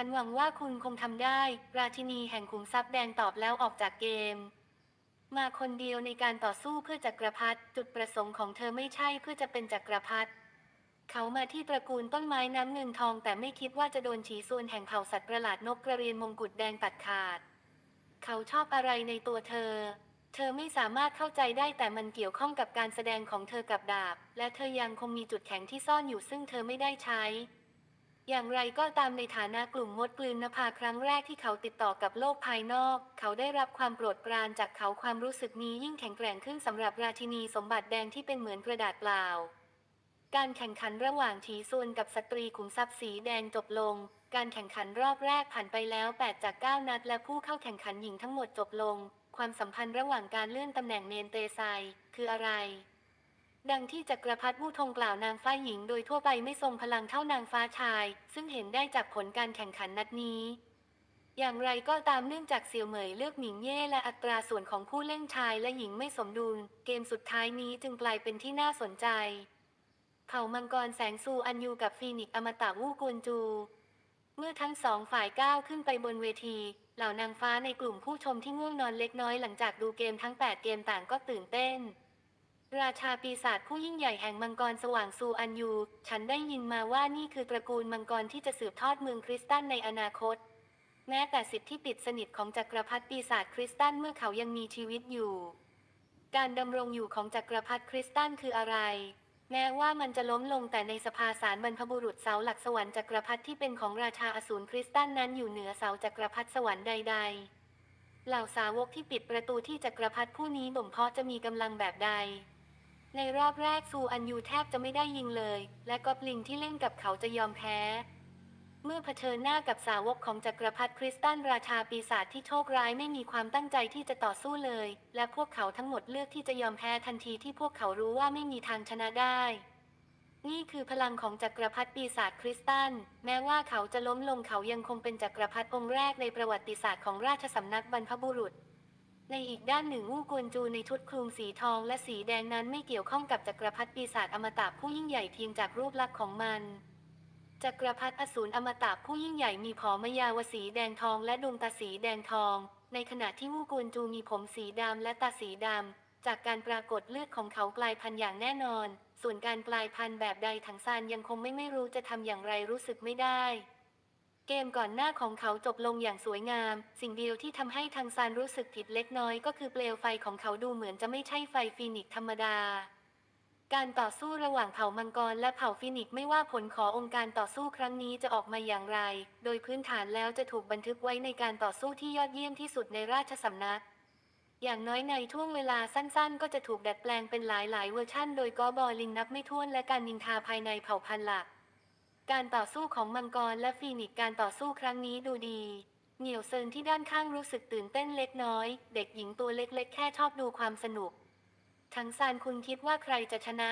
ฉันหวังว่าคุณคงทำได้ ราชินีแห่งขุมทรัพย์แดงตอบแล้วออกจากเกม มาคนเดียวในการต่อสู้เพื่อจักรพรรดิจุดประสงค์ของเธอไม่ใช่เพื่อจะเป็นจักรพรรดิเขามาที่ตระกูลต้นไม้น้ำเงินทอง แต่ไม่คิดว่าจะโดนฉีส่วนแห่งเผ่าสัตว์ประหลาดนกกระเรียนมงกุฎแดงตัดขาด เขาชอบอะไรในตัวเธอ เธอไม่สามารถเข้าใจได้แต่มันเกี่ยวข้องกับการแสดงของเธอกับดาบ และเธอยังคงมีจุดแข็งที่ซ่อนอยู่ซึ่งเธอไม่ได้ใช้ อย่างไรก็ตามในฐานะกลุ่มมดกลืนนภาครั้งแรกที่เขาติดต่อกับโลกภายนอก เขาได้รับความโปรดปรานจากเขาความรู้สึกนี้ยิ่งแข็งแกร่งขึ้นสำหรับราชินีสมบัติแดงที่เป็นเหมือนกระดาษเปล่า การแข่งขันระหว่างฉีซวนกับสตรีขุมทรัพย์สีแดงจบลง การแข่งขันรอบแรกผ่านไปแล้ว 8 จาก 9 นัด และผู้เข้าแข่งขันหญิงทั้งหมดจบลง ความสัมพันธ์ระหว่างการเลื่อนตำแหน่งเนนเตไซคืออะไร ดังที่จักรพรรดิวูทงกล่าวนางฟ้าหญิงโดยทั่วไปไม่ทรงพลังเท่านางฟ้าชาย ซึ่งเห็นได้จากผลการแข่งขันนัดนี้อย่างไรก็ตามเนื่องจากเสียวเหมยเลือกหมิงเย่และอัตราส่วนของผู้เล่นชายและหญิงไม่สมดุล เกมสุดท้ายนี้จึงกลายเป็นที่น่าสนใจ เผ่ามังกรแสงซูอันยูกับฟีนิกซ์อมตะวูกวนจู เมื่อทั้งสองฝ่ายก้าวขึ้นไปบนเวที เหล่านางฟ้าในกลุ่มผู้ชมที่ง่วงนอนเล็กน้อยหลังจากดูเกมทั้ง 8 เกมต่างก็ตื่นเต้น ราชาปีศาจผู้ยิ่งใหญ่แห่งมังกรสว่างซูอันยู ฉันได้ยินมาว่านี่คือตระกูลมังกรที่จะสืบทอดเมืองคริสตันในอนาคต แม้แต่สิทธิที่ปิดสนิทของจักรพรรดิปีศาจคริสตันเมื่อเขายังมีชีวิตอยู่ การดำรงอยู่ของจักรพรรดิคริสตันคืออะไร แม้ว่ามันจะล้มลงแต่ในสภาสารบรรพบุรุษเสาหลักสวรรค์จักรพรรดิที่เป็นของราชาอสูรคริสตันนั้นอยู่เหนือเสาจักรพรรดิสวรรค์ใด ๆ เหล่าสาวกที่ปิดประตูที่จักรพรรดิผู้นี้บ่มเพาะจะมีกำลังแบบใด ในรอบแรกซูอันยูแทบจะไม่ได้ยิงเลย และกอบลิงที่เล่นกับเขาจะยอมแพ้ เมื่อเผชิญหน้ากับสาวกของจักรพรรดิคริสตันราชาปีศาจที่โชคร้ายไม่มีความตั้งใจที่จะต่อสู้เลย และพวกเขาทั้งหมดเลือกที่จะยอมแพ้ทันทีที่พวกเขารู้ว่าไม่มีทางชนะได้ นี่คือพลังของจักรพรรดิปีศาจคริสตัน แม้ว่าเขาจะล้มลงเขายังคงเป็นจักรพรรดิองค์แรกในประวัติศาสตร์ของราชสำนักบรรพบุรุษ ในอีกด้านหนึ่งวู้กวนจูในชุดคลุมสีทองและสีแดงนั้นไม่เกี่ยวข้องกับจักรพรรดิปีศาจอมตะผู้ยิ่งใหญ่เพียงจากรูปลักษณ์ของมันจักรพรรดิอสูรอมตะผู้ยิ่งใหญ่มีผอมยาวสีแดงทองและดวงตาสีแดงทอง ในขณะที่วู้กวนจูมีผมสีดำและตาสีดำ จากการปรากฏเลือดของเขากลายพันธุ์อย่างแน่นอน ส่วนการกลายพันธุ์แบบใดถังซานยังคงไม่ไม่รู้จะทำอย่างไรรู้สึกไม่ได้ เกมก่อนหน้าของเขาจบลงอย่างสวยงาม สิ่งเดียวที่ทำให้ทางซานรู้สึกผิดเล็กน้อยก็คือเปลวไฟของเขาดูเหมือนจะไม่ใช่ไฟฟีนิกธรรมดา การต่อสู้ระหว่างเผ่ามังกรและเผ่าฟีนิกไม่ว่าผลขององค์การต่อสู้ครั้งนี้จะออกมาอย่างไร โดยพื้นฐานแล้วจะถูกบันทึกไว้ในการต่อสู้ที่ยอดเยี่ยมที่สุดในราชสำนักอย่างน้อยในช่วงเวลาสั้นๆ ก็จะถูกดัดแปลงเป็นหลายๆเวอร์ชั่น โดยกอบอลิงนับไม่ถ้วนและการนินทาภายในเผ่าพันธุ์หลัก การต่อสู้ของมังกรและฟีนิกซ์การต่อสู้ครั้งนี้ดูดี เหนียวเซินที่ด้านข้างรู้สึกตื่นเต้นเล็กน้อย เด็กหญิงตัวเล็กๆ แค่ชอบดูความสนุกทังซานคุณคิดว่าใครจะชนะ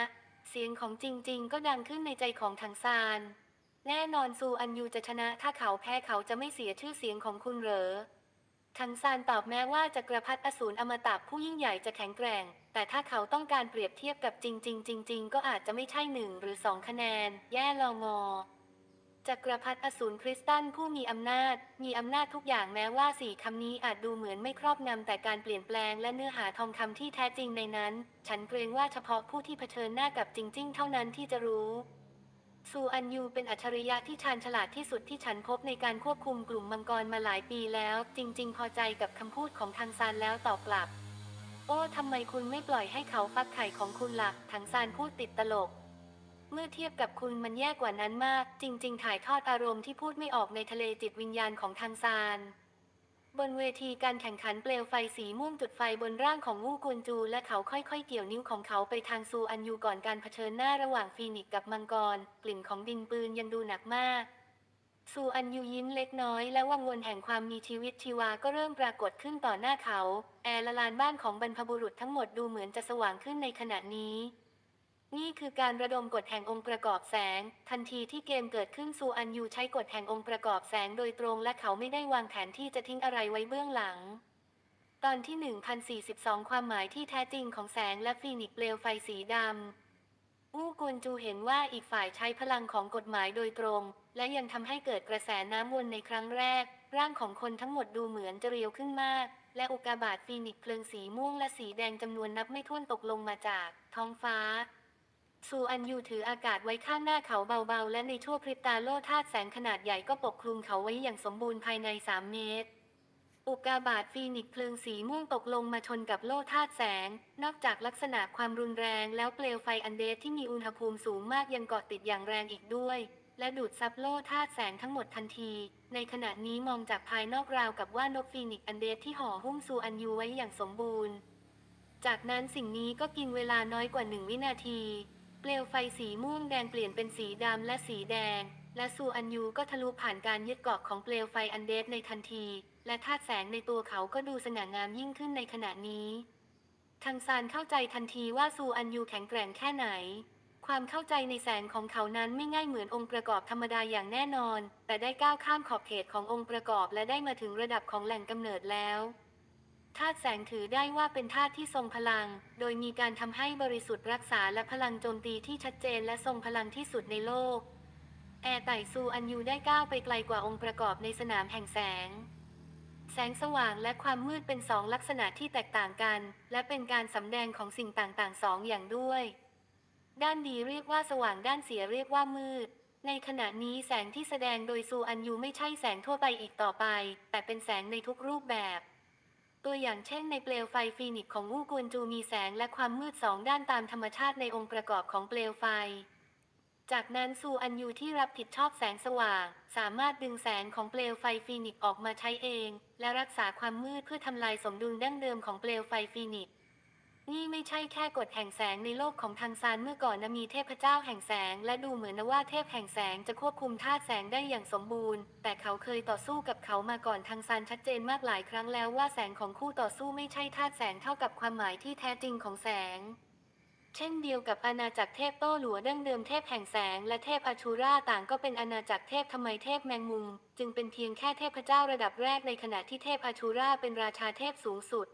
เสียงของจริง ๆ ก็ดังขึ้นในใจของทังซาน แน่นอนซูอันยูจะชนะ ถ้าเขาแพ้เขาจะไม่เสียชื่อเสียงของคุณเหรอ ทังซานตอบแม้ว่าจักรพรรดิอสูรอมตะผู้ยิ่งใหญ่จะแข็งแกร่ง แต่ถ้าเขาต้องการเปรียบเทียบกับจริงๆจริงก็อาจจะไม่ใช่หนึ่งหรือสองคะแนน แย่ลองอจักรพรรดิอสูรคริสตันผู้มีอำนาจ มีอำนาจทุกอย่างแม้ว่าสี่คำนี้อาจดูเหมือนไม่ครอบงำแต่การเปลี่ยนแปลงและเนื้อหาทองคำที่แท้จริงในนั้น ฉันเกรงว่าเฉพาะผู้ที่เผชิญหน้ากับจริงๆ เท่านั้นที่จะรู้ ซูอันยูเป็นอัจฉริยะที่ชาญฉลาดที่สุดที่ฉันพบในการควบคุมกลุ่มมังกรมาหลายปีแล้ว จริง ๆ พอใจกับคำพูดของทางซานแล้วตอบกลับ โอ้ทำไมคุณไม่ปล่อยให้เขาฟักไข่ของคุณละ่ะทางซานพูดติดตลก เมื่อเทียบกับคุณมันแย่กว่านั้นมาก จริง ๆ ถ่ายทอดอารมณ์ที่พูดไม่ออกในทะเลจิตวิญญาณของทางซาน บนเวทีการแข่งขันเปลวไฟสีม่วงจุดไฟบนร่างของวูกุนจู และเขาค่อยๆ เกี่ยวนิ้วของเขาไปทางซูอันยูก่อนการเผชิญหน้าระหว่างฟีนิกกับมังกร กลิ่นของดินปืนยังดูหนักมาก ซูอันยูยิ้มเล็กน้อย และวังวนแห่งความมีชีวิตชีวาก็เริ่มปรากฏขึ้นต่อหน้าเขา แอร์ละลานบ้านของบรรพบุรุษทั้งหมดดูเหมือนจะสว่างขึ้นในขณะนี้ นี่คือการระดมกฎแห่งองค์ประกอบแสง ทันทีที่เกมเกิดขึ้นซูอันยูใช้กฎแห่งองค์ประกอบแสงโดยตรงและเขาไม่ได้วางแผนที่จะทิ้งอะไรไว้เบื้องหลัง ตอนที่ 1042 ความหมายที่แท้จริงของแสงและฟีนิกเปลวไฟสีดำอู้กวนจูเห็นว่าอีกฝ่ายใช้พลังของกฎหมายโดยตรง และยังทำให้เกิดกระแสน้ำวนในครั้งแรก ร่างของคนทั้งหมดดูเหมือนจะเรียวขึ้นมากและอุกกาบาตฟีนิกเพลิงสีม่วงและสีแดงจำนวนนับไม่ถ้วนตกลงมาจาก ท้องฟ้า ซูอันยูถืออากาศไว้ข้างหน้าเขาเบาๆ และในชั่วพริบตาโล่ธาตุแสงขนาดใหญ่ก็ปกคลุมเขาไว้อย่างสมบูรณ์ภายใน 3 เมตร อุกาบาตฟีนิกเพลิงสีม่วงตกลงมาชนกับโล่ธาตุแสง นอกจากลักษณะความรุนแรงแล้วเปลวไฟอันเดสที่มีอุณหภูมิสูงมากยังเกาะติดอย่างแรงอีกด้วย และดูดซับโล่ธาตุแสงทั้งหมดทันที ในขณะนี้มองจากภายนอกราวกับว่านกฟีนิกอันเดสที่ห่อหุ้มซูอันยูไว้อย่างสมบูรณ์ จากนั้นสิ่งนี้ก็กินเวลาน้อยกว่าหนึ่งวินาที เปลวไฟสีม่วงแดงเปลี่ยนเป็นสีดำและสีแดง และซูอันยูก็ทะลุผ่านการยึดเกาะของเปลวไฟอันเดสในทันที และธาตุแสงในตัวเขาก็ดูสง่างามยิ่งขึ้นในขณะนี้ทางซานเข้าใจทันทีว่าซูอันยูแข็งแกร่งแค่ไหน ความเข้าใจในแสงของเขานั้นไม่ง่ายเหมือนองค์ประกอบธรรมดาอย่างแน่นอน แต่ได้ก้าวข้ามขอบเขตขององค์ประกอบและได้มาถึงระดับของแหล่งกำเนิดแล้ว ธาตุแสงถือได้ว่าเป็นธาตุที่ทรงพลัง โดยมีการทำให้บริสุทธิ์รักษาและพลังโจมตีที่ชัดเจนและทรงพลังที่สุดในโลก แอร์ไต่ซูอันยูได้ก้าวไปไกลกว่าองค์ประกอบในสนามแห่งแสง แสงสว่างและความมืดเป็นสองลักษณะที่แตกต่างกัน และเป็นการสำแดงของสิ่งต่างๆสองอย่างด้วย ด้านดีเรียกว่าสว่างด้านเสียเรียกว่ามืดในขณะนี้แสงที่แสดงโดยซูอันยูไม่ใช่แสงทั่วไปอีกต่อไป แต่เป็นแสงในทุกรูปแบบ ตัวอย่างเช่นในเปลวไฟฟีนิกของวูกวนจูมีแสงและความมืดสองด้านตามธรรมชาติในองค์ประกอบของเปลวไฟ จากนั้นซูอันยูที่รับผิดชอบแสงสว่าง สามารถดึงแสงของเปลวไฟฟีนิกออกมาใช้เอง และรักษาความมืดเพื่อทำลายสมดุลดั้งเดิมของเปลวไฟฟีนิก นี่ไม่ใช่แค่กฎแห่งแสงในโลกของทางซานเมื่อก่อนนะมีเทพเจ้าแห่งแสง และดูเหมือนนะว่าเทพแห่งแสงจะควบคุมธาตุแสงได้อย่างสมบูรณ์ แต่เขาเคยต่อสู้กับเขามาก่อนทางซานชัดเจนมากหลายครั้งแล้วว่าแสงของคู่ต่อสู้ไม่ใช่ธาตุแสงเท่ากับความหมายที่แท้จริงของแสงเช่นเดียวกับอาณาจักรเทพโต้หลัวดั้งเดิมเทพแห่งแสงและเทพอาชูราต่างก็เป็นอาณาจักรเทพทำไมเทพแมงมุม จึงเป็นเพียงแค่เทพเจ้าระดับแรกในขณะที่เทพอาชูราเป็นราชาเทพสูงสุด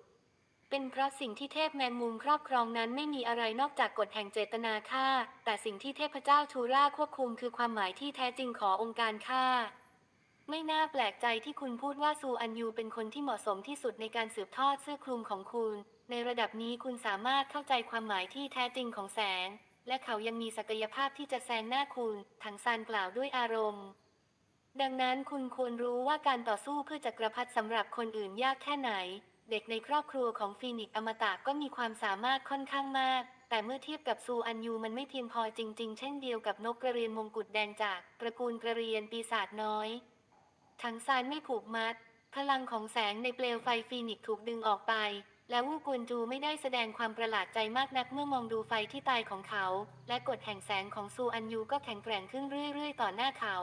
เป็นเพราะสิ่งที่เทพแมงมุมครอบครองนั้นไม่มีอะไรนอกจากกฎแห่งเจตนาฆ่า แต่สิ่งที่เทพเจ้าชูราควบคุมคือความหมายที่แท้จริงขององค์การฆ่า ไม่น่าแปลกใจที่คุณพูดว่าซูอันยูเป็นคนที่เหมาะสมที่สุดในการสืบทอดเสื้อคลุมของคุณ ในระดับนี้คุณสามารถเข้าใจความหมายที่แท้จริงของแสง และเขายังมีศักยภาพที่จะแซงหน้าคุณถังซานกล่าวด้วยอารมณ์ ดังนั้นคุณควรรู้ว่าการต่อสู้เพื่อจักรพรรดิสำหรับคนอื่นยากแค่ไหน เด็กในครอบครัวของฟีนิกซ์อมตะก็มีความสามารถค่อนข้างมาก แต่เมื่อเทียบกับซูอันยูมันไม่เพียงพอจริง ๆ เช่นเดียวกับนกกระเรียนมงกุฎแดงจากตระกูลกระเรียนปีศาจน้อยทั้งซานไม่ผูกมัด พลังของแสงในเปลวไฟฟีนิกซ์ถูกดึงออกไป และวูกวนจูไม่ได้แสดงความประหลาดใจมากนักเมื่อมองดูไฟที่ตายของเขา และกฎแห่งแสงของซูอันยูก็แข็งแกร่งขึ้นเรื่อย ๆ ต่อหน้าเขา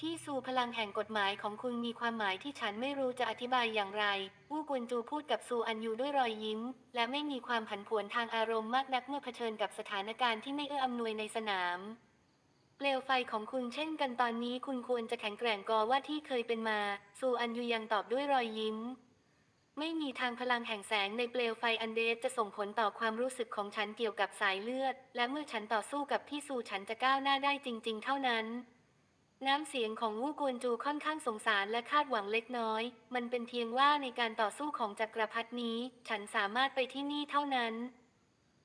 ที่ซูพลังแห่งกฎหมายของคุณมีความหมายที่ฉันไม่รู้จะอธิบายอย่างไรวู้กวนจูพูดกับซูอันยูด้วยรอยยิ้ม และไม่มีความผันผวนทางอารมณ์มากนักเมื่อเผชิญกับสถานการณ์ที่ไม่เอื้ออำนวยในสนาม เปลวไฟของคุณเช่นกันตอนนี้คุณควรจะแข็งแกร่งกอว่าที่เคยเป็นมา ซูอันยูยังตอบด้วยรอยยิ้ม ไม่มีทางพลังแห่งแสงในเปลวไฟอันเดสจะส่งผลต่อความรู้สึกของฉันเกี่ยวกับสายเลือด และเมื่อฉันต่อสู้กับที่ซูฉันจะก้าวหน้าได้จริง ๆ เท่านั้น น้ำเสียงของวูกวนจูค่อนข้างสงสารและคาดหวังเล็กน้อย มันเป็นเพียงว่าในการต่อสู้ของจักรพรรดินี้ ฉันสามารถไปที่นี่เท่านั้น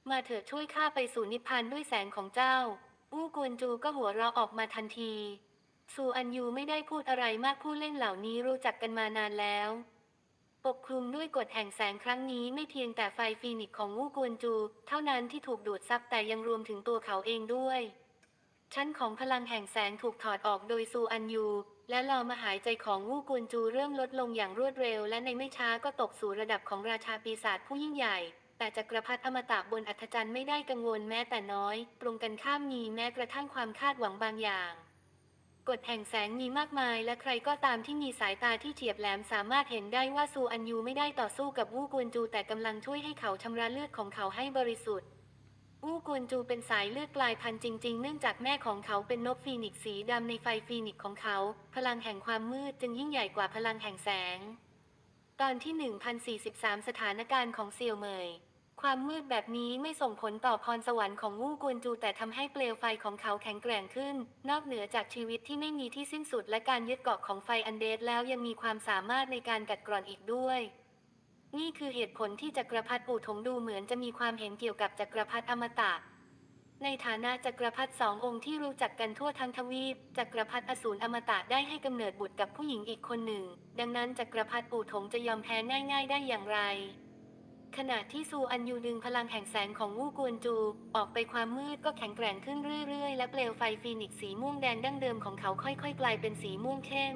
มาเถิดช่วยข้าไปสู่นิพพานด้วยแสงของเจ้า วูกวนจูก็หัวเราะออกมาทันทีซูอันยูไม่ได้พูดอะไรมากผู้เล่นเหล่านี้รู้จักกันมานานแล้ว ปกคลุมด้วยกฎแห่งแสงครั้งนี้ไม่เพียงแต่ไฟฟีนิกของวูกวนจู เท่านั้นที่ถูกดูดซับแต่ยังรวมถึงตัวเขาเองด้วย ชั้นของพลังแห่งแสงถูกถอดออกโดยซูอันยู และลอมหายใจของวูกวนจูเริ่มลดลงอย่างรวดเร็ว และในไม่ช้าก็ตกสู่ระดับของราชาปีศาจผู้ยิ่งใหญ่ แต่จักรพรรดิอมตะบนอัธจันทร์ไม่ได้กังวลแม้แต่น้อย ตรงกันข้ามมีแม้กระทั่งความคาดหวังบางอย่างกฎแห่งแสงมีมากมายและใครก็ตามที่มีสายตาที่เฉียบแหลมสามารถเห็นได้ว่าซูอันยูไม่ได้ต่อสู้กับวูกวนจูแต่กำลังช่วยให้เขาชำระเลือดของเขาให้บริสุทธิ์ วูกวนจูเป็นสายเลือดกลายพันธุ์จริง ๆ เนื่องจากแม่ของเขาเป็นนกฟีนิกซ์สีดำในไฟฟีนิกของเขา พลังแห่งความมืดจึงยิ่งใหญ่กว่าพลังแห่งแสง ตอนที่ 1043 สถานการณ์ของเซียวเมย ความมืดแบบนี้ไม่ส่งผลต่อพรสวรรค์ของวู่กวนจูแต่ทำให้เปลวไฟของเขาแข็งแกร่งขึ้น นอกเหนือจากชีวิตที่ไม่มีที่สิ้นสุดและการยึดเกาะของไฟอันเดดแล้วยังมีความสามารถในการกัดกร่อนอีกด้วย นี่คือเหตุผลที่จักรพรรดิปู่ถงดูเหมือนจะมีความเห็นเกี่ยวกับจักรพรรดิอมตะ ในฐานะจักรพรรดิสององค์ที่รู้จักกันทั่วทั้งทวีป จักรพรรดิอสูรอมตะได้ให้กำเนิดบุตรกับผู้หญิงอีกคนหนึ่ง ดังนั้นจักรพรรดิปู่ถงจะยอมแพ้ง่าย ๆ ได้อย่างไร ขณะที่ซูอันยูดึงพลังแห่งแสงของวู่กวนจู ออกไปความมืดก็แข็งแกร่งขึ้นเรื่อยๆ และเปลวไฟฟีนิกซ์สีม่วงแดงดั้งเดิมของเขาค่อย ๆ กลายเป็นสีม่วงเข้ม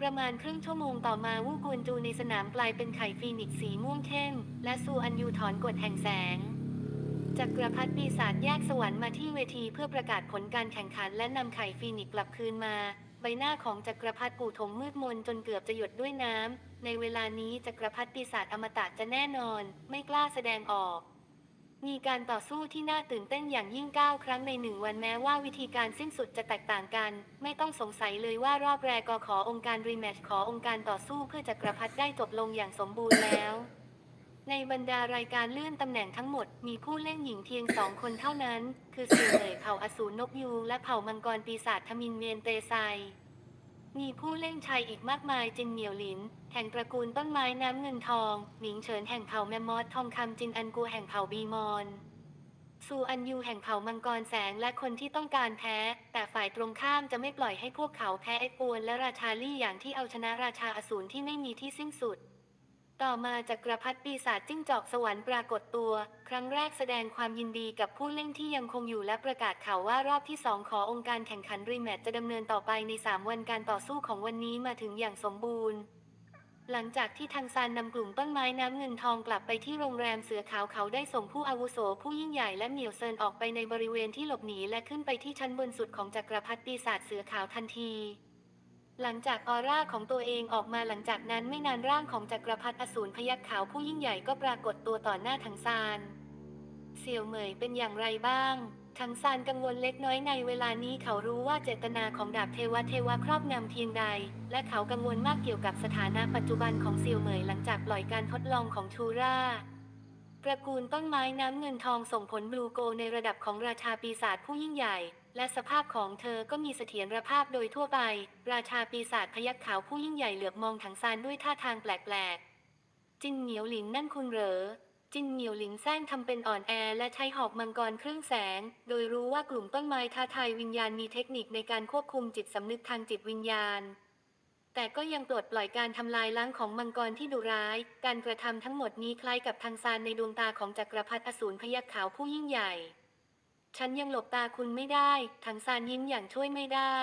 ประมาณครึ่งชั่วโมงต่อมาวูกวนจูในสนามกลายเป็นไข่ฟีนิกซ์สีม่วงเข้ม และซูอันยูถอนกฎแห่งแสงจักรพรรดิปีศาจแยกสวรรค์มาที่เวทีเพื่อประกาศผลการแข่งขันและนำไข่ฟีนิกซ์กลับคืนมา ใบหน้าของจักรพรรดิปู่ถงมืดมนจนเกือบจะหยดด้วยน้ำในเวลานี้จักรพรรดิปีศาจอมตะจะแน่นอน ไม่กล้าแสดงออก มีการต่อสู้ที่น่าตื่นเต้นอย่างยิ่งก้าครั้งในหนึ่งวันแม้ว่าวิธีการสิ้นสุดจะแตกต่างกัน ไม่ต้องสงสัยเลยว่ารอบแรกก็ขอองค์การรีแมชขอองค์การต่อสู้เพื่อจักรพรรดิได้จบลงอย่างสมบูรณ์แล้ว ในบรรดารายการเลื่อนตำแหน่งทั้งหมด มีผู้เล่นหญิงเพียงสองคนเท่านั้น คือเสี่ยวเหน่ยเผ่าอสูรนกยูงและเผ่ามังกรปีศาจทมินเมียนเตไซ มีผู้เล่นชายอีกมากมายจินเหนียวหลิน แห่งตระกูลต้นไม้น้ำเงินทองหนิงเฉินแห่งเผ่าแมมมอสทองคำจินอันกูแห่งเผ่าบีมอนซูอันยูแห่งเผ่ามังกรแสงและคนที่ต้องการแพ้ แต่ฝ่ายตรงข้ามจะไม่ปล่อยให้พวกเขาแพ้เอ็กอวนและราชาลี่อย่างที่เอาชนะราชาอสูรที่ไม่มีที่สิ้นสุด ต่อมาจักรพรรดิปีศาจจิ้งจอกสวรรค์ปรากฏตัว ครั้งแรกแสดงความยินดีกับผู้เล่นที่ยังคงอยู่และประกาศข่าวว่ารอบที่สองขอองค์การแข่งขันรีแมตจะดำเนินต่อไปใน 3 วันการต่อสู้ของวันนี้มาถึงอย่างสมบูรณ์ หลังจากที่ทางซานนำกลุ่มต้นไม้น้ำเงินทองกลับไปที่โรงแรมเสือขาวเขาได้ส่งผู้อาวุโสผู้ยิ่งใหญ่และเหมียวเซินออกไปในบริเวณที่หลบหนีและขึ้นไปที่ชั้นบนสุดของจักรพรรดิปีศาจเสือขาวทันที หลังจากออร่าของตัวเองออกมาหลังจากนั้นไม่นานร่างของจักรพรรดิอสูรพยัคฆ์ขาวผู้ยิ่งใหญ่ก็ปรากฏตัวต่อหน้าทังซานเสี่ยวเหมยเป็นอย่างไรบ้างทังซานกังวลเล็กน้อยในเวลานี้เขารู้ว่าเจตนาของดาบเทวะเทวะครอบงำเพียงใด และเขากังวลมากเกี่ยวกับสถานะปัจจุบันของเสี่ยวเหมยหลังจากปล่อยการทดลองของชูราตระกูลต้นไม้น้ำเงินทองส่งผลบลูโกในระดับของราชาปีศาจผู้ยิ่งใหญ่ และสภาพของเธอก็มีเสถียรภาพโดยทั่วไป ราชาปีศาจพยัคฆ์ขาวผู้ยิ่งใหญ่เหลือบมองถังซานด้วยท่าทางแปลกๆ จินเหนียวหลินนั่นคุณเหรอ จินเหนียวหลินแซงทำเป็นอ่อนแอและใช้หอกมังกรครึ่งแสง โดยรู้ว่ากลุ่มต้นไม้ท้าทายวิญญาณมีเทคนิคในการควบคุมจิตสำนึกทางจิตวิญญาณ แต่ก็ยังปลดปล่อยการทำลายล้างของมังกรที่ดุร้าย การกระทำทั้งหมดนี้คล้ายกับทางซานในดวงตาของจักรพรรดิอสูรพยัคฆ์ขาวผู้ยิ่งใหญ่ ฉันยังหลบตาคุณไม่ได้ทางซานยิ้มอย่างช่วยไม่ได้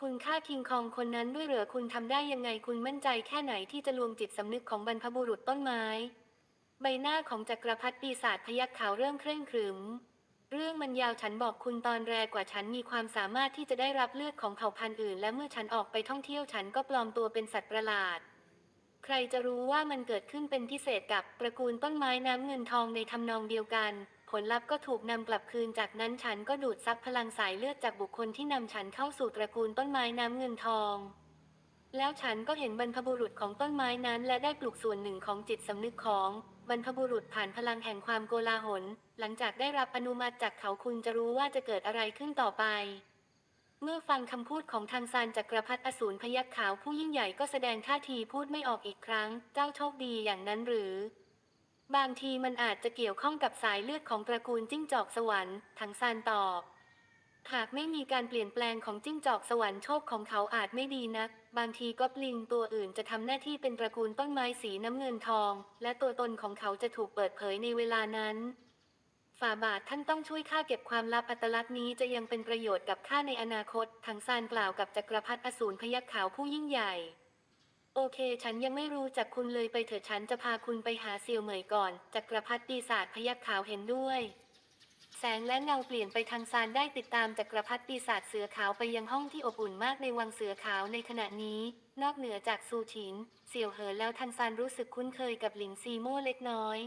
คุณฆ่าคิงคองคนนั้นด้วยเหรอคุณทำได้ยังไงคุณมั่นใจแค่ไหนที่จะลวงจิตสำนึกของบรรพบุรุษต้นไม้ ใบหน้าของจักรพรรดิปีศาจพยัคฆ์ขาวเริ่มเคร่งครึม เรื่องมันยาวฉันบอกคุณตอนแรกกว่าฉันมีความสามารถที่จะได้รับเลือดของเผ่าพันธุ์อื่น และเมื่อฉันออกไปท่องเที่ยวฉันก็ปลอมตัวเป็นสัตว์ประหลาดใครจะรู้ว่ามันเกิดขึ้นเป็นพิเศษกับตระกูลต้นไม้น้ำเงินทองในทำนองเดียวกัน ผลลัพธ์ก็ถูกนำกลับคืนจากนั้นฉันก็ดูดซับพลังสายเลือดจากบุคคลที่นำฉันเข้าสู่ตระกูลต้นไม้น้ำเงินทอง แล้วฉันก็เห็นบรรพบุรุษของต้นไม้นั้น และได้ปลุกส่วนหนึ่งของจิตสำนึกของบรรพบุรุษผ่านพลังแห่งความโกลาหล หลังจากได้รับอนุมัติจากเขาคุณจะรู้ว่าจะเกิดอะไรขึ้นต่อไป เมื่อฟังคำพูดของทางซานจักรพรรดิอสูรพยัคฆ์ขาวผู้ยิ่งใหญ่ก็แสดงท่าทีพูดไม่ออกอีกครั้ง เจ้าโชคดีอย่างนั้นหรือ บางทีมันอาจจะเกี่ยวข้องกับสายเลือดของตระกูลจิ้งจอกสวรรค์ทางซานตอบ หากไม่มีการเปลี่ยนแปลงของจิ้งจอกสวรรค์โชคของเขาอาจไม่ดีนัก บางทีก็ปลิงตัวอื่นจะทำหน้าที่เป็นตระกูลต้นไม้สีน้ำเงินทอง และตัวตนของเขาจะถูกเปิดเผยในเวลานั้นฝ่าบาทท่านต้องช่วยข้าเก็บความลับอัตลักษณ์นี้จะยังเป็นประโยชน์กับข้าในอนาคตทางซานกล่าวกับจักรพรรดิอสูรพยัคฆ์ขาวผู้ยิ่งใหญ่ โอเค ฉันยังไม่รู้จักคุณเลยไปเถอะฉันจะพาคุณไปหาเซียวเหมยก่อน จักรพรรดิปีศาจพยัคฆ์ขาวเห็นด้วย แสงและเงาเปลี่ยนไปทางซานได้ติดตามจักรพรรดิปีศาจเสือขาวไปยังห้องที่อบอุ่นมากในวังเสือขาวในขณะนี้ นอกเหนือจากซูชินเสี่ยวเหอแล้วทางซานรู้สึกคุ้นเคยกับหลิงซีโม่เล็กน้อย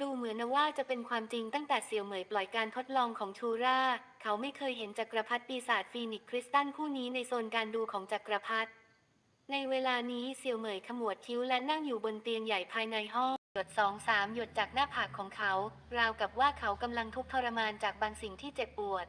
ดูเหมือนว่าจะเป็นความจริงตั้งแต่เสี่ยวเหมยปล่อยการทดลองของชูรา เขาไม่เคยเห็นจักรพรรดิปีศาจฟีนิกซ์คริสตัลผู้นี้ในโซนการดูของจักรพรรดิ ในเวลานี้เซียวเหมยขมวดคิ้วและนั่งอยู่บนเตียงใหญ่ภายในห้อง หยดสองสามหยดจากหน้าผากของเขา ราวกับว่าเขากำลังทุกข์ทรมานจากบางสิ่งที่เจ็บปวด